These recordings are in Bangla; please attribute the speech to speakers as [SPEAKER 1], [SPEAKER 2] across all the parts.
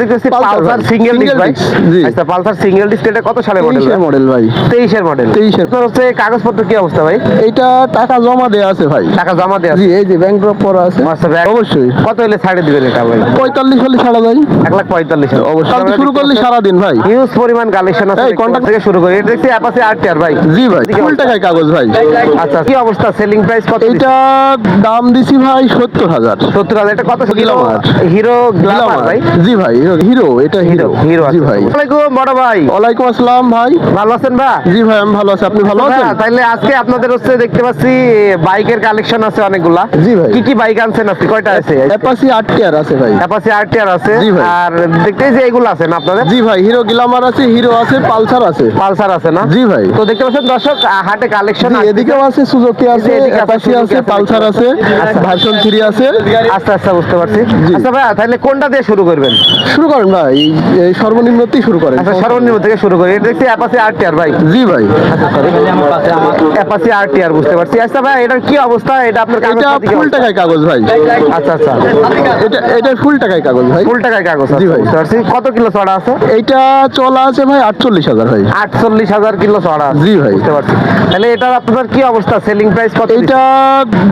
[SPEAKER 1] দেখতেছি পালসার সিঙ্গেল ডিস্ক ভাই। আচ্ছা পালসার সিঙ্গেল ডিস্ক এটা কত সালে মডেল
[SPEAKER 2] মডেল ভাই?
[SPEAKER 1] তেইশের মডেল
[SPEAKER 2] 23 এর।
[SPEAKER 1] হচ্ছে কাগজপত্র কি অবস্থা ভাই?
[SPEAKER 2] এইটা টাকা জমা দেয়া আছে ভাই।
[SPEAKER 1] টাকা জমা দেওয়া
[SPEAKER 2] জি এই যে ব্যাংক ড্রপ করা আছে।
[SPEAKER 1] আচ্ছা
[SPEAKER 2] অবশ্যই।
[SPEAKER 1] কত হলে ছাড়ে দিবেন এটা ভাই?
[SPEAKER 2] পঁয়তাল্লিশ হলে ছাড়া যায়।
[SPEAKER 1] লাখ
[SPEAKER 2] অবশ্যই। শুরু করলে সারাদিন ভাই।
[SPEAKER 1] হিউজ পরিমাণ কালেকশন আছে
[SPEAKER 2] এই,
[SPEAKER 1] দেখতে থেকে শুরু করি। এটা দেখছি অ্যাপাসি আর ভাই।
[SPEAKER 2] জি ভাই ফুল টাকায় কাগজ ভাই।
[SPEAKER 1] আচ্ছা কি অবস্থা? সেলিং প্রাইস কত
[SPEAKER 2] এইটা দাম দিছি ভাই সত্তর হাজার।
[SPEAKER 1] সত্তর হাজার। এটা কত
[SPEAKER 2] Glamour।
[SPEAKER 1] হিরো ভাই?
[SPEAKER 2] জি ভাই। হিরো এটা
[SPEAKER 1] হিরো
[SPEAKER 2] হিরো। জি ভাই।
[SPEAKER 1] আসসালামাইকুম বড় ভাই।
[SPEAKER 2] ওয়ালাইকুম আসসালাম ভাই।
[SPEAKER 1] ভালো আছেন বা
[SPEAKER 2] জি ভাই আমি ভালো আছি। আপনি ভালো আছেন?
[SPEAKER 1] তাইলে আজকে আপনাদের হচ্ছে দেখতে পাচ্ছি বাইকের কালেকশন আছে অনেকগুলা।
[SPEAKER 2] জি ভাই।
[SPEAKER 1] কি কি বাইক আনছেন আপনি কয়টা আছে?
[SPEAKER 2] অ্যাপাসি আট টিয়ার আছে ভাই।
[SPEAKER 1] অ্যাপাসি আর টিয়ার আছে। আর দেখতেই যে এগুলো আছে না আপনাদের?
[SPEAKER 2] জি ভাই হিরো গ্লামার আছে হিরো আছে পালসার আছে।
[SPEAKER 1] পালসার আছে না?
[SPEAKER 2] জি ভাই।
[SPEAKER 1] তো দেখতে পাচ্ছেন দর্শক হাটে কালেকশন
[SPEAKER 2] জি, এদিকেও আছে সুজুকি আছে
[SPEAKER 1] এদিকে আছে,
[SPEAKER 2] আছে
[SPEAKER 1] আছে,
[SPEAKER 2] পালসার আছে
[SPEAKER 1] আচ্ছা।
[SPEAKER 2] ভার্সন থ্রি আছে।
[SPEAKER 1] আচ্ছা আচ্ছা বুঝতে পারছি। আচ্ছা ভাইয়া তাহলে কোনটা দিয়ে শুরু করবেন?
[SPEAKER 2] শুরু করেন ভাই এই সর্বনিম্ন থেকে শুরু করেন।
[SPEAKER 1] আচ্ছা সর্বনিম্ন থেকে শুরু করি। এটা দেখছি অ্যাপাসি আর টিয়ার ভাই।
[SPEAKER 2] জি ভাই।
[SPEAKER 1] অ্যাপাসি আর টিয়ার বুঝতে পারছি। আচ্ছা ভাই এটার কি অবস্থা? এটা আপনার কাগজ এটা
[SPEAKER 2] ফুল? টাকায় কাগজ ভাই।
[SPEAKER 1] আচ্ছা আচ্ছা।
[SPEAKER 2] এটা এটা ফুল টাকায় কাগজ ভাই।
[SPEAKER 1] ফুল টাকায় কাগজ
[SPEAKER 2] জি ভাই।
[SPEAKER 1] বুঝতে কত কিলো ছড়া আছে?
[SPEAKER 2] এইটা চলা আছে ভাই আটচল্লিশ হাজার ভাই।
[SPEAKER 1] আটচল্লিশ হাজার কিলো ছড়া
[SPEAKER 2] জি ভাই।
[SPEAKER 1] বুঝতে পারছি। তাহলে এটার আপনার কি অবস্থা? সেলিং প্রাইস কত
[SPEAKER 2] এটা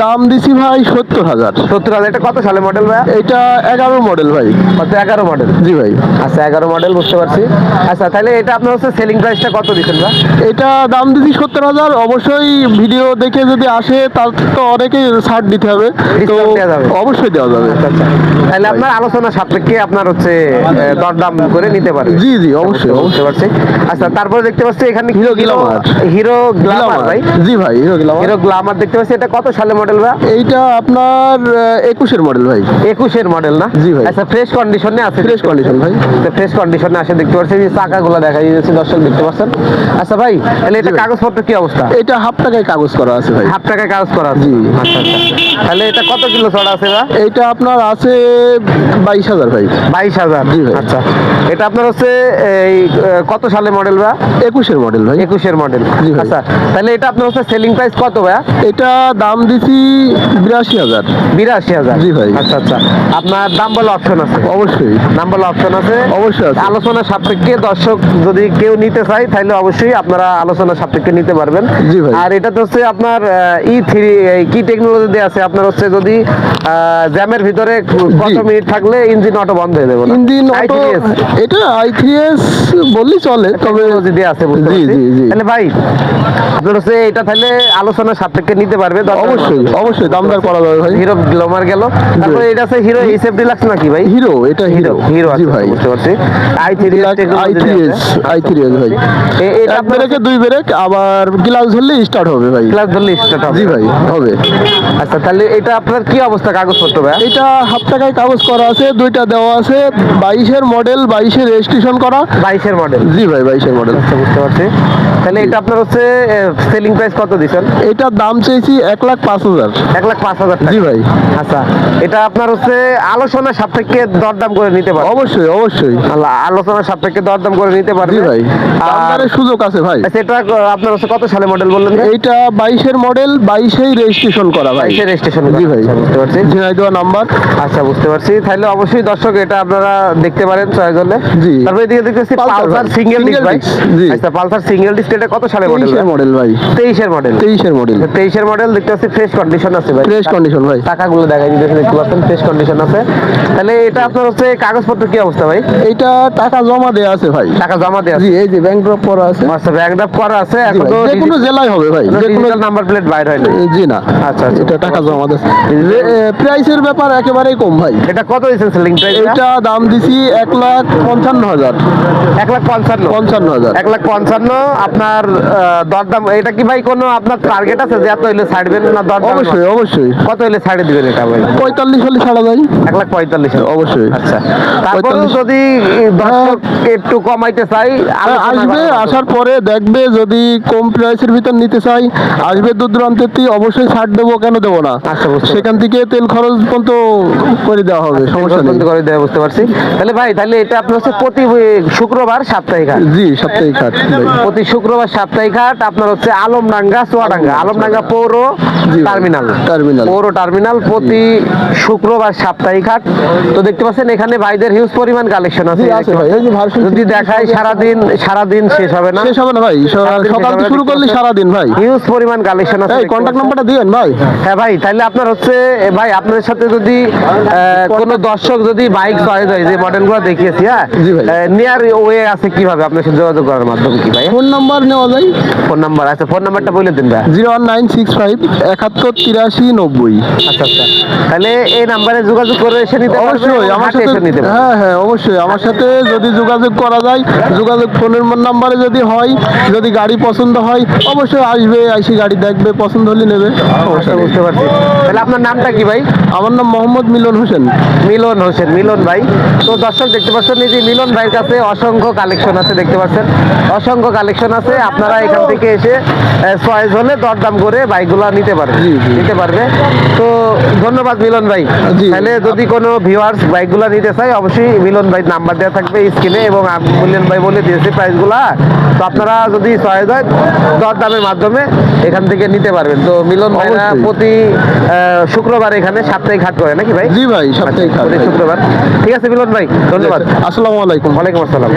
[SPEAKER 2] দাম দিছি ভাই সত্তর হাজার।
[SPEAKER 1] সত্তর হাজার। এটা কত সালে মডেল ভাই
[SPEAKER 2] এটা এগারো মডেল ভাই।
[SPEAKER 1] কত এগারো মডেল
[SPEAKER 2] জি ভাই।
[SPEAKER 1] আচ্ছা এগারো মডেল বুঝতে পারছি। আচ্ছা তাহলে এটা আপনার হচ্ছে সেলিং প্রাইসটা কত দিচ্ছেন ভাই?
[SPEAKER 2] এটা দাম দিছি সত্তর হাজার। অবশ্যই ভিডিও দেখে যদি আসে তার তো অনেকে ছাড় দিতে হবে। তো। অবশ্যই দেওয়া যাবে।
[SPEAKER 1] আচ্ছা তাহলে আপনার আলোচনা সাপেক্ষে আপনার হচ্ছে দরদাম করে নিতে পারবে।
[SPEAKER 2] জি জি অবশ্যই
[SPEAKER 1] বুঝতে পারছি। আচ্ছা তারপরে দেখতে পাচ্ছি এখানে
[SPEAKER 2] হিরো গ্ল্যামার।
[SPEAKER 1] হিরো গ্লামার ভাই।
[SPEAKER 2] জি ভাই হিরো গ্লামার
[SPEAKER 1] হিরো গ্লামার দেখতে পাচ্ছি। এটা কত সালে মডেল ভাই?
[SPEAKER 2] এইটা আপনার একুশের মডেল ভাই।
[SPEAKER 1] একুশের মডেল না?
[SPEAKER 2] জি ভাই।
[SPEAKER 1] আচ্ছা ফ্রেশ কন্ডিশনে আছে।
[SPEAKER 2] ফ্রেশ কন্ডিশন ভাই।
[SPEAKER 1] ফ্রেশ কন্ডিশনে আসে দেখতে পাচ্ছেন এই চাকাগুলো দেখা যাচ্ছে দর্শক দেখতে পাচ্ছেন। আচ্ছা ভাই তাহলে এটা কাগজপত্র কি অবস্থা?
[SPEAKER 2] এটা হাফ টাকায় কাগজ করা আছে ভাই।
[SPEAKER 1] হাফ টাকায় কাগজ করা আছে?
[SPEAKER 2] জি।
[SPEAKER 1] আচ্ছা আচ্ছা। তাহলে এটা কত কিলো ছড়া আছে ভাই?
[SPEAKER 2] এটা আপনার আছে বাইশ হাজার ভাই।
[SPEAKER 1] বাইশ হাজার?
[SPEAKER 2] জি
[SPEAKER 1] আচ্ছা। এটা আপনার হচ্ছে এই কত সালে মডেল ভাই
[SPEAKER 2] একুশের মডেল ভাই।
[SPEAKER 1] একুশের মডেল
[SPEAKER 2] ভাই।
[SPEAKER 1] আচ্ছা তাহলে এটা আপনার হচ্ছে সেলিং প্রাইস কত ভাইয়া?
[SPEAKER 2] এটা দাম দিছি বিরাশি হাজার।
[SPEAKER 1] বিরাশি হাজার?
[SPEAKER 2] জি ভাই।
[SPEAKER 1] আচ্ছা আচ্ছা। আপনার দাম বলে অপশন আছে?
[SPEAKER 2] অবশ্যই।
[SPEAKER 1] দাম বলে অপশন আছে?
[SPEAKER 2] অবশ্যই আছে।
[SPEAKER 1] আলোচনা সাপেক্ষে দর্শক যদি কেউ নিতে চায় তাহলে অবশ্যই আপনারা আলোচনা সাপেক্ষে নিতে পারবেন।
[SPEAKER 2] জি ভাই।
[SPEAKER 1] আর এটা তো হচ্ছে আপনার ই থ্রি কি টেকনোলজি দিয়ে আছে? আপনার হচ্ছে যদি জ্যামের ভিতরে কত মিনিট থাকলে ইঞ্জিন অটো বন্ধ হয়ে দেবে না?
[SPEAKER 2] ইঞ্জিন অটো এটা আই থ্রি এস বললেই চলে তবে
[SPEAKER 1] দিয়ে আছে
[SPEAKER 2] জি, জি, জি।
[SPEAKER 1] তাহলে ভাই আপনার হচ্ছে এটা তাহলে আলোচনা সাপেক্ষে নিতে পারবে
[SPEAKER 2] অবশ্যই অবশ্যই দামদার করা যাবে ভাই।
[SPEAKER 1] হিরো গ্লোমার গেল। তারপরে এটা আছে হিরো এইচএফ ডিলাক্স নাকি ভাই?
[SPEAKER 2] হিরো এটা
[SPEAKER 1] হিরো
[SPEAKER 2] হিরো জি ভাই।
[SPEAKER 1] বুঝতে পারছি। I three
[SPEAKER 2] I three S I three S ভাই।
[SPEAKER 1] এটা
[SPEAKER 2] ব্রেকে দুই ব্রেক আবার গ্লাস ধরলে স্টার্ট হবে ভাই।
[SPEAKER 1] ক্লাস ধরলে স্টার্ট হবে।
[SPEAKER 2] জি ভাই হবে।
[SPEAKER 1] আচ্ছা তাহলে এটা আপনার কি অবস্থা কাগজপত্র ভাই?
[SPEAKER 2] এটা হাফ টাকায় কাগজ করা আছে দুইটা দেওয়া আছে বাইশের মডেল বাইশের রেজিস্ট্রেশন করা।
[SPEAKER 1] বাইশের মডেল
[SPEAKER 2] জি ভাই বাইশের মডেল
[SPEAKER 1] আচ্ছা বুঝতে পারছি। তাহলে এটা আপনার হচ্ছে সেলিং প্রাইস কত দিচ্ছেন?
[SPEAKER 2] এটার দাম চেয়েছি এক লাখ পাঁচ হাজার।
[SPEAKER 1] এক লাখ পাঁচ হাজার
[SPEAKER 2] জি ভাই।
[SPEAKER 1] আচ্ছা এটা আপনার হচ্ছে আলোচনা সাপেক্ষে দরদাম করে নিতে পারবে।
[SPEAKER 2] অবশ্যই অবশ্যই।
[SPEAKER 1] আল্লাহ, আলোচনা সাপেক্ষে দরদাম করে নিতে পারবে।
[SPEAKER 2] জি ভাই
[SPEAKER 1] আর
[SPEAKER 2] সুযোগ আছে ভাই।
[SPEAKER 1] আচ্ছা, এটা আপনার হচ্ছে কত সালে মডেল বললেন?
[SPEAKER 2] এইটা বাইশের মডেল বাইশেই রেজিস্ট্রেশন করা ভাই।
[SPEAKER 1] বাইশের রেজিস্ট্রেশন
[SPEAKER 2] জি ভাই।
[SPEAKER 1] বুঝতে পারছি।
[SPEAKER 2] ঝিনাইদহ নাম্বার
[SPEAKER 1] আচ্ছা বুঝতে পারছি। তাহলে অবশ্যই দর্শক এটা আপনারা দেখতে পারেন চয়েস
[SPEAKER 2] জি।
[SPEAKER 1] তারপরে এদিকে দেখতেছি পালসার সিঙ্গেল ডিস্ক ভাই। আচ্ছা পালসার সিঙ্গেল ডিস্ক এটা কত সালে মডেল
[SPEAKER 2] তেইশের মডেল ভাই।
[SPEAKER 1] তেইশের মডেল
[SPEAKER 2] তেইশের মডেল
[SPEAKER 1] তেইশের মডেল দেখতে পাচ্ছি ফ্রেশ কন্ডিশন আছে ভাই।
[SPEAKER 2] ফ্রেশ কন্ডিশন ভাই।
[SPEAKER 1] টাকাগুলো দেখাই দিতেছে দেখতে পাচ্ছেন ফ্রেশ কন্ডিশন আছে। তাহলে এটা আপনার হচ্ছে কাগজপত্র কি অবস্থা ভাই?
[SPEAKER 2] এইটা টাকা জমা আছে ভাই।
[SPEAKER 1] টাকা জমা দেওয়া
[SPEAKER 2] জি এই যে ব্যাংক ড্রপ করা আছে।
[SPEAKER 1] আচ্ছা ব্যাংক ড্রাফ করা আছে এখন তো
[SPEAKER 2] যে কোনো জেলায় হবে ভাই যে কোনো
[SPEAKER 1] নাম্বার প্লেট বাইর হয় না।
[SPEAKER 2] জি না।
[SPEAKER 1] আচ্ছা, আচ্ছা।
[SPEAKER 2] এটা টাকা জমা প্রাইসের ব্যাপার একেবারেই কম ভাই।
[SPEAKER 1] এটা কত দিয়েছেন সেলিং প্রাইস
[SPEAKER 2] এটা? দাম দিছি এক লাখ পঞ্চান্ন হাজার।
[SPEAKER 1] এক লাখ পঞ্চান্ন।
[SPEAKER 2] পঞ্চান্ন হাজার।
[SPEAKER 1] এক লাখ পঞ্চান্ন আপনার দরদাম এটা কি ভাই কোনো আপনার টার্গেট আছে যে এত হইলে ছাড়বেন না দরদাম?
[SPEAKER 2] অবশ্যই অবশ্যই।
[SPEAKER 1] কত হইলে ছাড়ে দিবেন এটা ভাই?
[SPEAKER 2] পঁয়তাল্লিশ হলে ছাড়া যায়।
[SPEAKER 1] এক লাখ পঁয়তাল্লিশ
[SPEAKER 2] অবশ্যই।
[SPEAKER 1] আচ্ছা। তারপরে যদি দর্শক একটু কমাইতে চাই
[SPEAKER 2] আসবে আসার পরে দেখবে যদি কম প্রাইসের ভিতর নিতে চাই আসবে দূর দূরান্তের অবশ্যই ছাড় দেবো কেন দেবো না?
[SPEAKER 1] আচ্ছা,
[SPEAKER 2] সেখান থেকে তেল খরচ পর্যন্ত করে দেওয়া হবে সমস্যা
[SPEAKER 1] করে দেওয়া বুঝতে পারছি। তাহলে ভাই তাহলে এটা আপনার হচ্ছে প্রতি শুক্রবার সাপ্তাহিক হাট।
[SPEAKER 2] জি সাপ্তাহিক হাট।
[SPEAKER 1] প্রতি শুক্রবার সাপ্তাহিক হাট আপনার হচ্ছে আলমডাঙ্গা চুয়াডাঙ্গা। আলমডাঙ্গা পৌর টার্মিনাল।
[SPEAKER 2] টার্মিনাল।
[SPEAKER 1] পৌর টার্মিনাল প্রতি শুক্রবার সাপ্তাহিক হাট। তো দেখতে পাচ্ছেন এখানে ভাইদের হিউজ পরিমাণ কালেকশন আছে। যদি দেখাই সারাদিন সারাদিন শেষ হবে না।
[SPEAKER 2] শেষ হবে না ভাই। সকাল শুরু করলে সারাদিন ভাই।
[SPEAKER 1] হিউজ পরিমাণ কালেকশন আছে।
[SPEAKER 2] কন্ট্যাক্ট নাম্বারটা দিবেন ভাই।
[SPEAKER 1] হ্যাঁ ভাই তাহলে আপনার হচ্ছে ভাই আপনাদের সাথে যদি কোন দর্শক যদি বাইক চয়েস হয় যে মডেলগুলো দেখিয়েছি নিয়ার ওয়ে আছে কীভাবে? আপনার সাথে যোগাযোগ করার মাধ্যমে কি ভাই
[SPEAKER 2] ফোন নাম্বার নেওয়া যায়।
[SPEAKER 1] ফোন নাম্বার আছে ফোন নাম্বারটা বলে দিন ভাই
[SPEAKER 2] zero one nine six five একাত্তর তিরাশি নব্বই।
[SPEAKER 1] আচ্ছা আচ্ছা। তাহলে এই নাম্বারে যোগাযোগ করে এসে নিতে
[SPEAKER 2] অবশ্যই আমার সাথে
[SPEAKER 1] নিতে
[SPEAKER 2] হ্যাঁ হ্যাঁ অবশ্যই। আমার সাথে যদি যোগাযোগ করা যায় যোগাযোগ ফোনের নাম্বারে যদি হয় যদি গাড়ি পছন্দ হয় অবশ্যই আসবে এসে গাড়ি দেখবে পছন্দ হলে নেবে। সমস্যা
[SPEAKER 1] আচ্ছা বুঝতে পারছি। তাহলে আপনার নামটা কি ভাই?
[SPEAKER 2] আমার নাম মোহাম্মদ মিলন হোসেন।
[SPEAKER 1] মিলন হোসেন মিলন ভাই। তো দর্শক দেখতে পাচ্ছেন এই যে মিলন ভাইয়ের কাছে অসংখ্য কালেকশন আছে দেখতে পাচ্ছেন। অসংখ্য কালেকশন আছে। আপনারা এখান থেকে এসে চয়েস হলে দরদাম করে বাইকগুলো নিতে পারবে। নিতে পারবে। তো ধন্যবাদ মিলন ভাই। তাহলে যদি কোনো ভিউয়ার্স বাইকগুলো নিতে চায় অবশ্যই মিলন ভাই নাম্বার দেওয়া থাকবে স্ক্রিনে এবং মিলন ভাই বলে দিয়েছে প্রাইসগুলা তো আপনারা যদি চয়েস হয় দরদামের মাধ্যমে এখান থেকে নিতে পারবেন। তো মিলন ভাইরা প্রতি শুক্রবার এখানে সাপ্তাহিক হাট করে নাকি ভাই?
[SPEAKER 2] জি ভাই সাপ্তাহিক
[SPEAKER 1] হাট প্রতি শুক্রবার। ঠিক আছে মিলন ভাই ধন্যবাদ।
[SPEAKER 2] আসসালামু আলাইকুম।
[SPEAKER 1] ওয়ালাইকুম আসসালাম।